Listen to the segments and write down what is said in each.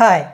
Hi.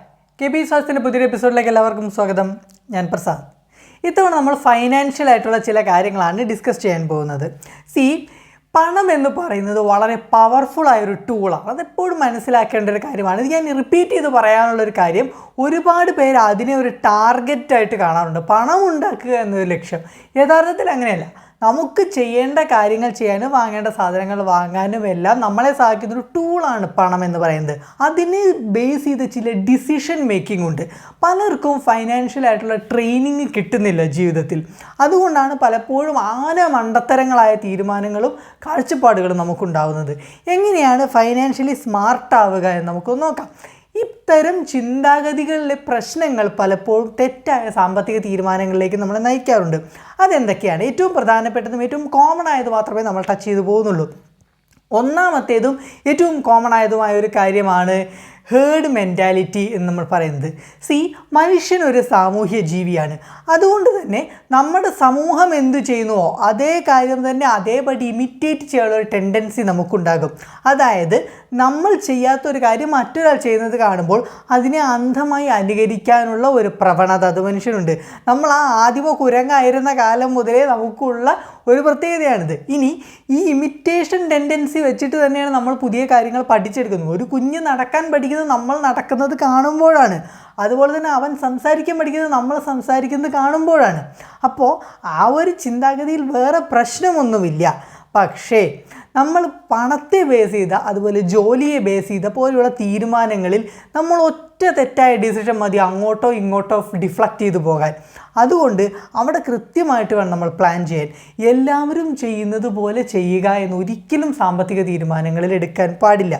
K B സ്വാസ്ഥ്യത്തിന്റെ പുതിയൊരു എപ്പിസോഡിലേക്ക് എല്ലാവർക്കും സ്വാഗതം. ഞാൻ പ്രസാദ്. ഇത്തവണ നമ്മൾ ഫൈനാൻഷ്യൽ ആയിട്ടുള്ള ചില കാര്യങ്ങളാണ് ഡിസ്കസ് ചെയ്യാൻ പോകുന്നത്. സി പണം എന്ന് പറയുന്നത് വളരെ പവർഫുൾ ആയൊരു ടൂളാണ് അതെപ്പോഴും മനസ്സിലാക്കേണ്ട ഒരു കാര്യമാണ്. ഇത് ഞാൻ റിപ്പീറ്റ് ചെയ്ത് പറയാനുള്ളൊരു കാര്യം ഒരുപാട് പേര് അതിനെ ഒരു ടാർഗറ്റായിട്ട് കാണാറുണ്ട്. പണം ഉണ്ടാക്കുക എന്നൊരു ലക്ഷ്യം. യഥാർത്ഥത്തിൽ അങ്ങനെയല്ല. നമുക്ക് ചെയ്യേണ്ട കാര്യങ്ങൾ ചെയ്യാനും വാങ്ങേണ്ട സാധനങ്ങൾ വാങ്ങാനും എല്ലാം നമ്മളെ സഹായിക്കുന്ന ഒരു ടൂളാണ് പണം എന്ന് പറയുന്നത്. അതിനെ ബേസ് ചെയ്ത ചില ഡിസിഷൻ മേക്കിംഗ് ഉണ്ട്. പലർക്കും ഫൈനാൻഷ്യൽ ആയിട്ടുള്ള ട്രെയിനിങ് കിട്ടുന്നില്ല ജീവിതത്തിൽ. അതുകൊണ്ടാണ് പലപ്പോഴും ആന മണ്ടത്തരങ്ങളായ തീരുമാനങ്ങളും കാഴ്ചപ്പാടുകളും നമുക്കുണ്ടാവുന്നത്. എങ്ങനെയാണ് ഫൈനാൻഷ്യലി സ്മാർട്ട് ആവുക എന്ന് നമുക്ക് നോക്കാം. ഇത്തരം ചിന്താഗതികളിലെ പ്രശ്നങ്ങൾ പലപ്പോഴും തെറ്റായ സാമ്പത്തിക തീരുമാനങ്ങളിലേക്ക് നമ്മളെ നയിക്കാറുണ്ട്. അതെന്തൊക്കെയാണ്? ഏറ്റവും പ്രധാനപ്പെട്ടതും ഏറ്റവും കോമൺ ആയത് മാത്രമേ നമ്മൾ ടച്ച് ചെയ്തു പോകുന്നുള്ളൂ. ഒന്നാമത്തേതും ഏറ്റവും കോമൺ ആയതുമായ ഒരു കാര്യമാണ് ഹേർഡ് മെന്റാലിറ്റി എന്ന് നമ്മൾ പറയുന്നത്. സി മനുഷ്യൻ ഒരു സാമൂഹ്യ ജീവിയാണ്. അതുകൊണ്ട് തന്നെ നമ്മുടെ സമൂഹം എന്തു ചെയ്യുന്നുവോ അതേ കാര്യം തന്നെ അതേപടി ഇമിറ്റേറ്റ് ചെയ്യാനുള്ള ഒരു ടെൻഡൻസി നമുക്കുണ്ടാകും. അതായത് നമ്മൾ ചെയ്യാത്തൊരു കാര്യം മറ്റൊരാൾ ചെയ്യുന്നത് കാണുമ്പോൾ അതിനെ അന്ധമായി അനുകരിക്കാനുള്ള ഒരു പ്രവണത അത് മനുഷ്യനുണ്ട്. നമ്മൾ ആ ആദിമ കുരങ്ങായിരുന്ന കാലം മുതലേ നമുക്കുള്ള ഒരു പ്രത്യേകതയാണിത്. ഇനി ഈ ഇമിറ്റേഷൻ ടെൻഡൻസി വെച്ചിട്ട് തന്നെയാണ് നമ്മൾ പുതിയ കാര്യങ്ങൾ പഠിച്ചെടുക്കുന്നത്. ഒരു കുഞ്ഞ് നടക്കാൻ പഠിക്കുന്നത് നമ്മൾ നടക്കുന്നത് കാണുമ്പോഴാണ്. അതുപോലെ തന്നെ അവൻ സംസാരിക്കാൻ പഠിക്കുന്നത് നമ്മൾ സംസാരിക്കുന്നത് കാണുമ്പോഴാണ്. അപ്പോൾ ആ ഒരു ചിന്താഗതിയിൽ വേറെ പ്രശ്നമൊന്നുമില്ല. പക്ഷേ നമ്മൾ പണത്തെ ബേസ് ചെയ്ത അതുപോലെ ജോലിയെ ബേസ് ചെയ്ത പോലെയുള്ള തീരുമാനങ്ങളിൽ നമ്മൾ ഒറ്റ തെറ്റായ ഡിസിഷൻ മതി അങ്ങോട്ടോ ഇങ്ങോട്ടോ ഡിഫ്ലക്റ്റ് ചെയ്തു പോകാൻ. അതുകൊണ്ട് അവിടെ കൃത്യമായിട്ട് വേണം നമ്മൾ പ്ലാൻ ചെയ്യാൻ. എല്ലാവരും ചെയ്യുന്നത് പോലെ ചെയ്യുക എന്ന് ഒരിക്കലും സാമ്പത്തിക തീരുമാനങ്ങളിൽ എടുക്കാൻ പാടില്ല.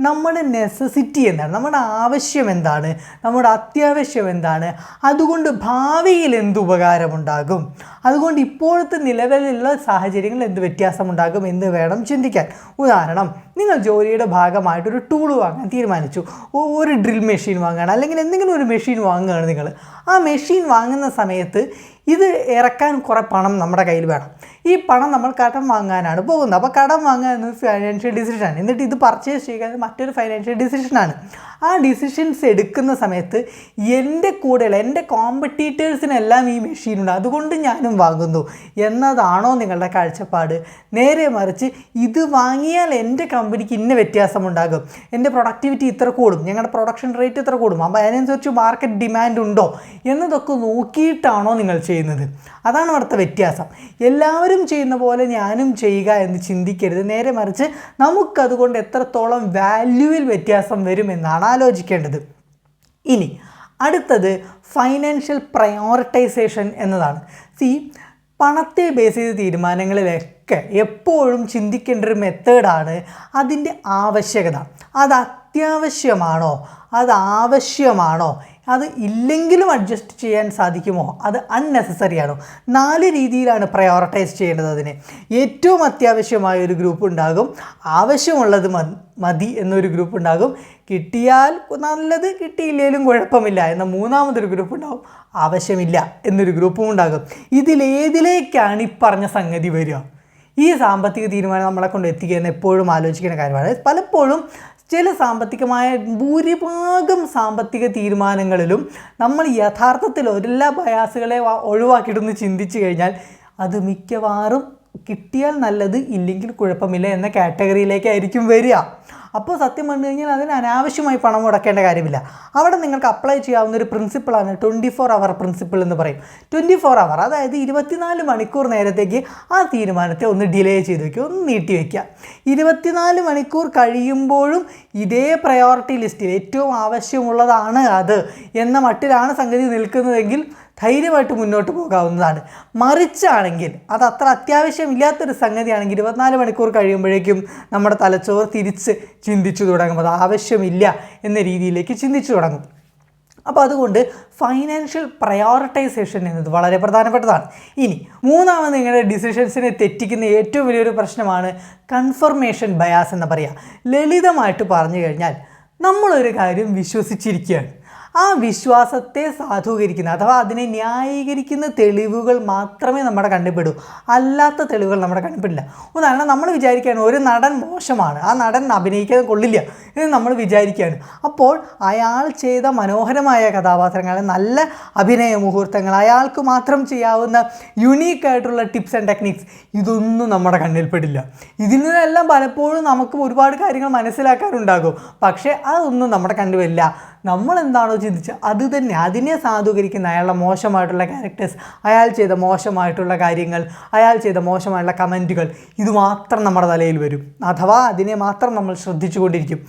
നമ്മുടെ നെസസിറ്റി എന്താണ്? നമ്മുടെ ആവശ്യം എന്താണ്? നമ്മുടെ അത്യാവശ്യം എന്താണ്? അതുകൊണ്ട് ഭാവിയിൽ എന്ത് ഉപകാരമുണ്ടാകും? അതുകൊണ്ട് ഇപ്പോഴത്തെ നിലവിലുള്ള സാഹചര്യങ്ങൾ എന്ത് വ്യത്യാസമുണ്ടാകും എന്ന് വേണം ചിന്തിക്കാൻ. ഉദാഹരണം നിങ്ങൾ ജോലിയുടെ ഭാഗമായിട്ടൊരു ടൂൾ വാങ്ങാൻ തീരുമാനിച്ചു. ഒരു ഡ്രിൽ മെഷീൻ വാങ്ങുകയാണ്. അല്ലെങ്കിൽ എന്തെങ്കിലും ഒരു മെഷീൻ വാങ്ങുകയാണ് നിങ്ങൾ. ആ മെഷീൻ വാങ്ങുന്ന സമയത്ത് ഇത് ഇറക്കാൻ കുറേ പണം നമ്മുടെ കയ്യിൽ വേണം. ഈ പണം നമ്മൾ കടം വാങ്ങാനാണ് പോകുന്നത്. അപ്പോൾ കടം വാങ്ങുക എന്നത് ഫൈനാൻഷ്യൽ ഡിസിഷനാണ് എന്നിട്ട് ഇത് പർച്ചേസ് ചെയ്യുക മറ്റൊരു ഫൈനാൻഷ്യൽ ഡിസിഷനാണ് ആ ഡിസിഷൻസ് എടുക്കുന്ന സമയത്ത് എന്റെ കൂടെയുള്ള എന്റെ കോമ്പറ്റീറ്റേഴ്സിനെല്ലാം ഈ മെഷീനുണ്ട് അതുകൊണ്ട് ഞാനും വാങ്ങുന്നു. എന്നതാണോ നിങ്ങളുടെ കാഴ്ചപ്പാട്? നേരെ മറിച്ച് ഇത് വാങ്ങിയാൽ എന്റെ കമ്പനിക്ക് ഇന്ന വ്യത്യാസമുണ്ടാകും എന്റെ പ്രൊഡക്ടിവിറ്റി ഇത്ര കൂടും. ഞങ്ങളുടെ പ്രൊഡക്ഷൻ റേറ്റ് ഇത്ര കൂടും. അപ്പോൾ അതിനനുസരിച്ച് മാർക്കറ്റ് ഡിമാൻഡ് ഉണ്ടോ? എന്നതൊക്കെ നോക്കിയിട്ടാണോ നിങ്ങൾ ചെയ്യുന്നത്. അതാണ് അവിടുത്തെ വ്യത്യാസം. എല്ലാവരും ചെയ്യുന്ന പോലെ ഞാനും ചെയ്യുക എന്ന് ചിന്തിക്കരുത്. നേരെ മറിച്ച് നമുക്കതുകൊണ്ട് എത്രത്തോളം വാല്യൂവിൽ വ്യത്യാസം വരുമെന്നാണ് ആലോചിക്കേണ്ടത്. ഇനി അടുത്തത് ഫൈനാൻഷ്യൽ പ്രയോറിറ്റൈസേഷൻ എന്നതാണ്. സി പണത്തെ ബേസ് ചെയ്ത തീരുമാനങ്ങളിലൊക്കെ എപ്പോഴും ചിന്തിക്കേണ്ട ഒരു മെത്തേഡാണ് അതിന്റെ ആവശ്യകത. അത് അത്യാവശ്യമാണോ? അത് ആവശ്യമാണോ? അത് ഇല്ലെങ്കിലും അഡ്ജസ്റ്റ് ചെയ്യാൻ സാധിക്കുമോ? അത് അൺനെസസറി ആണോ? നാല് രീതിയിലാണ് പ്രയോറിറ്റൈസ് ചെയ്യേണ്ടത് അതിനെ. ഏറ്റവും അത്യാവശ്യമായ ഒരു ഗ്രൂപ്പ് ഉണ്ടാകും. ആവശ്യമുള്ളത് മതി എന്നൊരു ഗ്രൂപ്പ് ഉണ്ടാകും. കിട്ടിയാൽ നല്ലത് കിട്ടിയില്ലെങ്കിലും കുഴപ്പമില്ല എന്ന മൂന്നാമതൊരു ഗ്രൂപ്പ് ഉണ്ടാകും ആവശ്യമില്ല എന്നൊരു ഗ്രൂപ്പും ഉണ്ടാകും. ഇതിലേതിലേക്കാണ് ഈ പറഞ്ഞ സംഗതി വരിക? ഈ സാമ്പത്തിക തീരുമാനം നമ്മളെ കൊണ്ട് എത്തിക്കുക എന്ന് എപ്പോഴും ആലോചിക്കേണ്ട കാര്യമാണ്. പലപ്പോഴും ചില സാമ്പത്തികമായ ഭൂരിഭാഗം സാമ്പത്തിക തീരുമാനങ്ങളിലും നമ്മൾ യഥാർത്ഥത്തിൽ എല്ലാ ബയാസുകളെ ഒഴിവാക്കിയിട്ടൊന്ന് ചിന്തിച്ചു കഴിഞ്ഞാൽ അത് മിക്കവാറും കിട്ടിയാൽ നല്ലത് ഇല്ലെങ്കിൽ കുഴപ്പമില്ല എന്ന കാറ്റഗറിയിലേക്കായിരിക്കും വരിക. അപ്പോൾ സത്യം പറഞ്ഞു കഴിഞ്ഞാൽ അതിന് അനാവശ്യമായി പണം മുടക്കേണ്ട കാര്യമില്ല. അവിടെ നിങ്ങൾക്ക് അപ്ലൈ ചെയ്യാവുന്ന ഒരു പ്രിൻസിപ്പിളാണ് ട്വന്റി ഫോർ അവർ പ്രിൻസിപ്പിൾ എന്ന് പറയും. ട്വന്റി ഫോർ അവർ അതായത് ഇരുപത്തിനാല് മണിക്കൂർ നേരത്തേക്ക് ആ തീരുമാനത്തെ ഒന്ന് ഡിലേ ചെയ്ത് വയ്ക്കുക ഒന്ന് നീട്ടി വയ്ക്കുക ഇരുപത്തിനാല് മണിക്കൂർ കഴിയുമ്പോഴും ഇതേ പ്രയോറിറ്റി ലിസ്റ്റിൽ ഏറ്റവും ആവശ്യമുള്ളതാണ് അത് എന്ന മട്ടിലാണ് സംഗതി നിൽക്കുന്നതെങ്കിൽ ധൈര്യമായിട്ട് മുന്നോട്ട് പോകാവുന്നതാണ്. മറിച്ചാണെങ്കിൽ അത് അത്ര അത്യാവശ്യമില്ലാത്തൊരു സംഗതിയാണെങ്കിൽ ഇരുപത്തിനാല് മണിക്കൂർ കഴിയുമ്പോഴേക്കും നമ്മുടെ തലച്ചോറ് തിരിച്ച് ചിന്തിച്ചു തുടങ്ങും. അത് ആവശ്യമില്ല എന്ന രീതിയിലേക്ക് ചിന്തിച്ചു തുടങ്ങും. അപ്പോൾ അതുകൊണ്ട് ഫൈനാൻഷ്യൽ പ്രയോറിറ്റൈസേഷൻ എന്നത് വളരെ പ്രധാനപ്പെട്ടതാണ്. ഇനി മൂന്നാമത് നിങ്ങളുടെ ഡിസിഷൻസിനെ തെറ്റിക്കുന്ന ഏറ്റവും വലിയൊരു പ്രശ്നമാണ് കൺഫർമേഷൻ ബയാസ് എന്ന് പറയുക ലളിതമായിട്ട് പറഞ്ഞു കഴിഞ്ഞാൽ നമ്മളൊരു കാര്യം വിശ്വസിച്ചിരിക്കുകയാണ്. ആ വിശ്വാസത്തെ സാധൂകരിക്കുന്ന അഥവാ അതിനെ ന്യായീകരിക്കുന്ന തെളിവുകൾ മാത്രമേ നമ്മുടെ കണ്ണിൽപ്പെടൂ. അല്ലാത്ത തെളിവുകൾ നമ്മുടെ കണ്ണിൽപ്പെടില്ല. ഉദാഹരണം നമ്മൾ വിചാരിക്കുകയാണ് ഒരു നടൻ മോശമാണ്. ആ നടൻ അഭിനയിക്കാൻ കൊള്ളില്ല എന്ന് നമ്മൾ വിചാരിക്കുകയാണ്. അപ്പോൾ അയാൾ ചെയ്ത മനോഹരമായ കഥാപാത്രങ്ങൾ നല്ല അഭിനയ മുഹൂർത്തങ്ങൾ അയാൾക്ക് മാത്രം ചെയ്യാവുന്ന യുണീക്കായിട്ടുള്ള ടിപ്സ് ആൻഡ് ടെക്നിക്സ് ഇതൊന്നും നമ്മുടെ കണ്ണിൽപ്പെടില്ല. ഇതിൽ നിന്നെല്ലാം പലപ്പോഴും നമുക്ക് ഒരുപാട് കാര്യങ്ങൾ മനസ്സിലാക്കാറുണ്ടാകും. പക്ഷേ അതൊന്നും നമ്മുടെ കണ്ടുവരില്ല വരില്ല. നമ്മൾ എന്താണോ ചിന്തിച്ച് അത് തന്നെ അതിനെ സാധൂകരിക്കുന്ന അയാളുടെ മോശമായിട്ടുള്ള ക്യാരക്ടേഴ്സ് അയാൾ ചെയ്ത മോശമായിട്ടുള്ള കാര്യങ്ങൾ അയാൾ ചെയ്ത മോശമായിട്ടുള്ള കമന്റുകൾ ഇത് മാത്രം നമ്മുടെ തലയിൽ വരും. അഥവാ അതിനെ മാത്രം നമ്മൾ ശ്രദ്ധിച്ചു കൊണ്ടിരിക്കും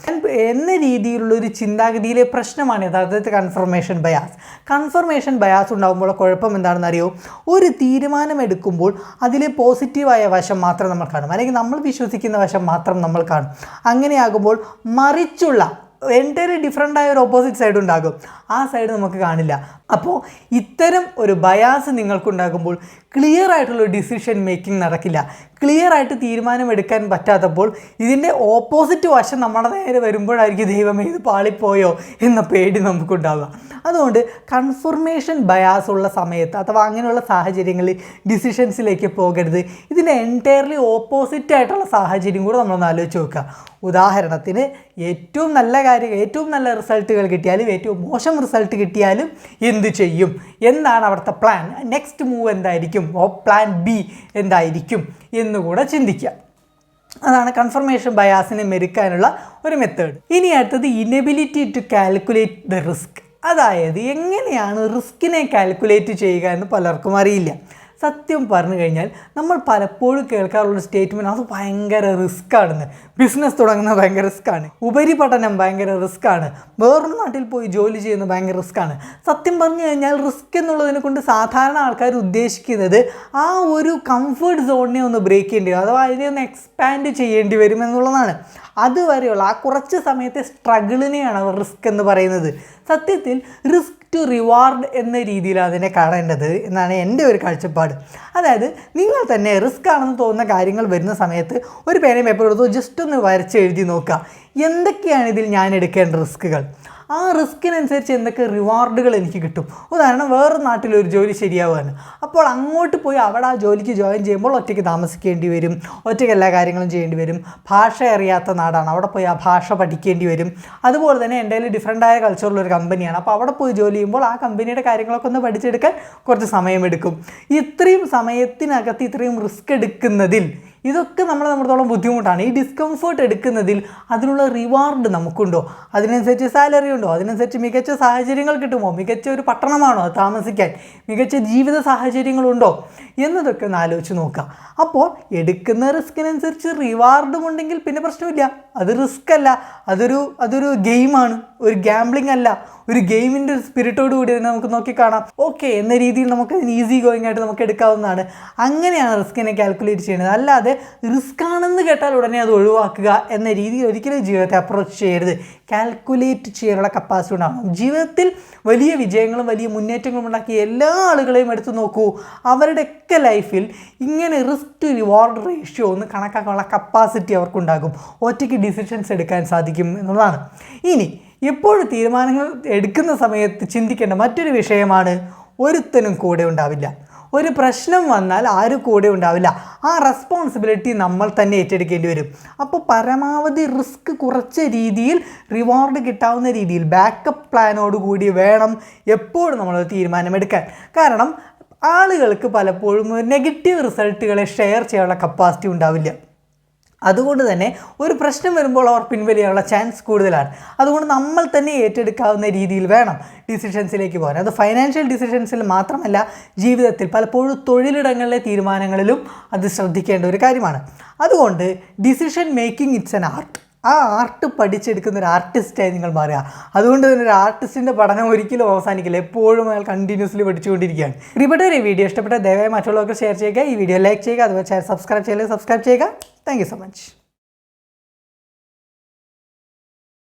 എന്ന രീതിയിലുള്ള ഒരു ചിന്താഗതിയിലെ പ്രശ്നമാണ് യഥാർത്ഥത്തിൽ കൺഫർമേഷൻ ബയാസ് കൺഫർമേഷൻ ബയാസ് ഉണ്ടാകുമ്പോൾ കുഴപ്പം എന്താണെന്ന് അറിയോ ഒരു തീരുമാനമെടുക്കുമ്പോൾ അതിലെ പോസിറ്റീവായ വശം മാത്രം നമ്മൾ കാണും. അല്ലെങ്കിൽ നമ്മൾ വിശ്വസിക്കുന്ന വശം മാത്രം നമ്മൾ കാണും. അങ്ങനെയാകുമ്പോൾ മറിച്ചുള്ള എന്റയർലി ഡിഫറെന്റ് ആയ ഒരു ഓപ്പോസിറ്റ് സൈഡ് ഉണ്ടാകും. ആ സൈഡ് നമുക്ക് കാണില്ല. അപ്പോൾ ഇത്തരം ഒരു ബയാസ് നിങ്ങൾക്കുണ്ടാകുമ്പോൾ ക്ലിയർ ആയിട്ടുള്ള ഡിസിഷൻ മേക്കിംഗ് നടക്കില്ല. ക്ലിയർ ആയിട്ട് തീരുമാനമെടുക്കാൻ പറ്റാത്തപ്പോൾ ഇതിന്റെ ഓപ്പോസിറ്റ് വശം നമ്മുടെ നേരെ വരുമ്പോഴായിരിക്കും ദൈവമേ ഇത് പാളിപ്പോയോ എന്ന പേടി നമുക്കുണ്ടാവുക. അതുകൊണ്ട് കൺഫർമേഷൻ ബയാസ് ഉള്ള സമയത്ത് അഥവാ അങ്ങനെയുള്ള സാഹചര്യങ്ങളിൽ ഡിസിഷൻസിലേക്ക് പോകരുത്. ഇതിന്റെ എന്റയർലി ഓപ്പോസിറ്റ് ആയിട്ടുള്ള സാഹചര്യം കൂടെ നമ്മളൊന്ന് ആലോചിച്ച് നോക്കുക. ഉദാഹരണത്തിന് ഏറ്റവും നല്ല കാര്യം ഏറ്റവും നല്ല റിസൾട്ടുകൾ കിട്ടിയാലും ഏറ്റവും മോശം റിസൾട്ട് കിട്ടിയാലും എന്ത് ചെയ്യും? എന്താണ് അവിടുത്തെ പ്ലാൻ നെക്സ്റ്റ് മൂവ് എന്തായിരിക്കും? ഓ പ്ലാൻ ബി എന്തായിരിക്കും എന്നുകൂടെ ചിന്തിക്കുക. അതാണ് കൺഫർമേഷൻ ബയാസിനെ മെരുക്കാനുള്ള ഒരു മെത്തേഡ് ഇനി അടുത്തത് inability to calculate the risk അതായത് എങ്ങനെയാണ് റിസ്കിനെ കാൽക്കുലേറ്റ് ചെയ്യുക എന്ന് പലർക്കും അറിയില്ല. സത്യം പറഞ്ഞു കഴിഞ്ഞാൽ നമ്മൾ പലപ്പോഴും കേൾക്കാറുള്ള സ്റ്റേറ്റ്മെന്റ് അത് ഭയങ്കര റിസ്ക് ആണെന്ന് ബിസിനസ് തുടങ്ങുന്നത് ഭയങ്കര റിസ്ക്കാണ് ഉപരിപഠനം ഭയങ്കര ആണ്. വേറൊരു നാട്ടിൽ പോയി ജോലി ചെയ്യുന്നത് ഭയങ്കര ആണ്. സത്യം പറഞ്ഞു കഴിഞ്ഞാൽ റിസ്ക് എന്നുള്ളതിനെ കൊണ്ട് സാധാരണ ആൾക്കാർ ഉദ്ദേശിക്കുന്നത് ആ ഒരു കംഫർട്ട് സോണിനെ ഒന്ന് ബ്രേക്ക് ചെയ്യേണ്ടി വരും. അഥവാ അതിനെ ഒന്ന് എക്സ്പാൻഡ് ചെയ്യേണ്ടി വരും എന്നുള്ളതാണ്. അതുവരെയുള്ള ആ കുറച്ച് സമയത്തെ സ്ട്രഗിളിനെയാണ് അവർ റിസ്ക് എന്ന് പറയുന്നത്. സത്യത്തിൽ റിസ്ക് ടു റിവാർഡ് എന്ന രീതിയിലാണ് അതിനെ കാണേണ്ടത് എന്നാണ് എന്റെ ഒരു കാഴ്ചപ്പാട്. അതായത് നിങ്ങൾ തന്നെ റിസ്ക് ആണെന്ന് തോന്നുന്ന കാര്യങ്ങൾ വരുന്ന സമയത്ത് ഒരു പേനയും പേപ്പർ എടുത്തോ ജസ്റ്റ് ഒന്ന് വരച്ച് എഴുതി നോക്കുക. എന്തൊക്കെയാണ് ഇതിൽ ഞാൻ എടുക്കേണ്ട റിസ്കുകൾ ആ റിസ്കിനനുസരിച്ച് എന്തൊക്കെ റിവാർഡുകൾ എനിക്ക് കിട്ടും? ഉദാഹരണം വേറൊരു നാട്ടിലൊരു ജോലി ശരിയാവുകയാണ് അപ്പോൾ അങ്ങോട്ട് പോയി അവിടെ ആ ജോലിക്ക് ജോയിൻ ചെയ്യുമ്പോൾ ഒറ്റയ്ക്ക് താമസിക്കേണ്ടി വരും. ഒറ്റയ്ക്ക് എല്ലാ കാര്യങ്ങളും ചെയ്യേണ്ടി വരും. ഭാഷ അറിയാത്ത നാടാണ്. അവിടെ പോയി ആ ഭാഷ പഠിക്കേണ്ടി വരും. അതുപോലെ തന്നെ എന്റെ കയ്യിൽ ഡിഫറെന്റായ ആയ കൾച്ചറുള്ള ഒരു കമ്പനിയാണ് അപ്പോൾ അവിടെ പോയി ജോലി ചെയ്യുമ്പോൾ ആ കമ്പനിയുടെ കാര്യങ്ങളൊക്കെ ഒന്ന് പഠിച്ചെടുക്കാൻ കുറച്ച് സമയമെടുക്കും. ഇത്രയും സമയത്തിനകത്ത് ഇത്രയും റിസ്ക് എടുക്കുന്നതിൽ ഇതൊക്കെ നമ്മളെ നമ്മളത്തോളം ബുദ്ധിമുട്ടാണ്. ഈ ഡിസ്കംഫേർട്ട് എടുക്കുന്നതിൽ അതിനുള്ള റിവാർഡ് നമുക്കുണ്ടോ? അതിനനുസരിച്ച് സാലറി ഉണ്ടോ? അതിനനുസരിച്ച് മികച്ച സാഹചര്യങ്ങൾ കിട്ടുമോ? മികച്ച ഒരു പട്ടണമാണോ താമസിക്കാൻ? മികച്ച ജീവിത സാഹചര്യങ്ങളുണ്ടോ എന്നതൊക്കെ ഒന്ന് ആലോചിച്ച് നോക്കുക. അപ്പോൾ എടുക്കുന്ന റിസ്കിനനുസരിച്ച് റിവാർഡും ഉണ്ടെങ്കിൽ പിന്നെ പ്രശ്നമില്ല. അത് റിസ്ക് അല്ല. അതൊരു അതൊരു ഗെയിമാണ് ഒരു ഗാംബ്ലിംഗ് അല്ല. ഒരു ഗെയിമിന്റെ സ്പിരിറ്റോട് കൂടി തന്നെ നമുക്ക് നോക്കിക്കാണാം ഓക്കെ എന്ന രീതിയിൽ നമുക്ക് ഈസി ഗോയിങ് ആയിട്ട് നമുക്ക് എടുക്കാവുന്നതാണ്. അങ്ങനെയാണ് റിസ്കിനെ കാൽക്കുലേറ്റ് ചെയ്യുന്നത്. അല്ലാതെ റിസ്ക് ആണെന്ന് കേട്ടാൽ ഉടനെ അത് ഒഴിവാക്കുക എന്ന രീതിയിൽ ഒരിക്കലും ജീവിതത്തെ അപ്രോച്ച് ചെയ്യരുത്. കാൽക്കുലേറ്റ് ചെയ്യാനുള്ള കപ്പാസിറ്റി ഉണ്ടാകണം ജീവിതത്തിൽ വലിയ വിജയങ്ങളും വലിയ മുന്നേറ്റങ്ങളും ഉണ്ടാക്കിയ എല്ലാ ആളുകളെയും എടുത്തു നോക്കൂ. അവരുടെയൊക്കെ ലൈഫിൽ ഇങ്ങനെ റിസ്ക് ടു റിവാർഡ് റേഷ്യോ ഒന്ന് കണക്കാക്കാനുള്ള കപ്പാസിറ്റി അവർക്കുണ്ടാകും. ഒറ്റയ്ക്ക് ഡിസിഷൻസ് എടുക്കാൻ സാധിക്കും എന്നുള്ളതാണ്. ഇനി എപ്പോഴും തീരുമാനങ്ങൾ എടുക്കുന്ന സമയത്ത് ചിന്തിക്കേണ്ട മറ്റൊരു വിഷയമാണ് ഒരുത്തനും കൂടെ ഉണ്ടാവില്ല. ഒരു പ്രശ്നം വന്നാൽ ആരും കൂടെ ഉണ്ടാവില്ല. ആ റെസ്പോൺസിബിലിറ്റി നമ്മൾ തന്നെ ഏറ്റെടുക്കേണ്ടി വരും. അപ്പോൾ പരമാവധി റിസ്ക് കുറച്ച രീതിയിൽ റിവാർഡ് കിട്ടാവുന്ന രീതിയിൽ ബാക്കപ്പ് പ്ലാനോട് കൂടി വേണം എപ്പോഴും നമ്മൾ തീരുമാനമെടുക്കാൻ. കാരണം ആളുകൾക്ക് പലപ്പോഴും നെഗറ്റീവ് റിസൾട്ടുകളെ ഷെയർ ചെയ്യാനുള്ള കപ്പാസിറ്റി ഉണ്ടാവില്ല. അതുകൊണ്ട് തന്നെ ഒരു പ്രശ്നം വരുമ്പോൾ അവർ പിൻവലിയാനുള്ള ചാൻസ് കൂടുതലാണ്. അതുകൊണ്ട് നമ്മൾ തന്നെ ഏറ്റെടുക്കാവുന്ന രീതിയിൽ വേണം ഡിസിഷൻസിലേക്ക് പോകാൻ. അത് ഫൈനാൻഷ്യൽ ഡിസിഷൻസിൽ മാത്രമല്ല ജീവിതത്തിൽ പലപ്പോഴും തൊഴിലിടങ്ങളിലെ തീരുമാനങ്ങളിലും അത് ശ്രദ്ധിക്കേണ്ട ഒരു കാര്യമാണ്. അതുകൊണ്ട് decision making it's an art ആ ആർട്ട് പഠിച്ചെടുക്കുന്ന ഒരു ആർട്ടിസ്റ്റായി നിങ്ങൾ മാറുക. അതുകൊണ്ട് തന്നെ ഒരു ആർട്ടിസ്റ്റിന്റെ പഠനം ഒരിക്കലും അവസാനിക്കില്ല. എപ്പോഴും അയാൾ കണ്ടിന്യൂസ്ലി പഠിച്ചുകൊണ്ടിരിക്കുകയാണ്. ഇവിടെ ഒരു വീഡിയോ ഇഷ്ടപ്പെട്ട ദയവായി മറ്റുള്ളവർക്ക് ഷെയർ ചെയ്യുക. ഈ വീഡിയോ ലൈക്ക് ചെയ്യുക. അതുപോലെ സബ്സ്ക്രൈബ് ചെയ്യുക സബ്സ്ക്രൈബ് ചെയ്യുക. Thank so much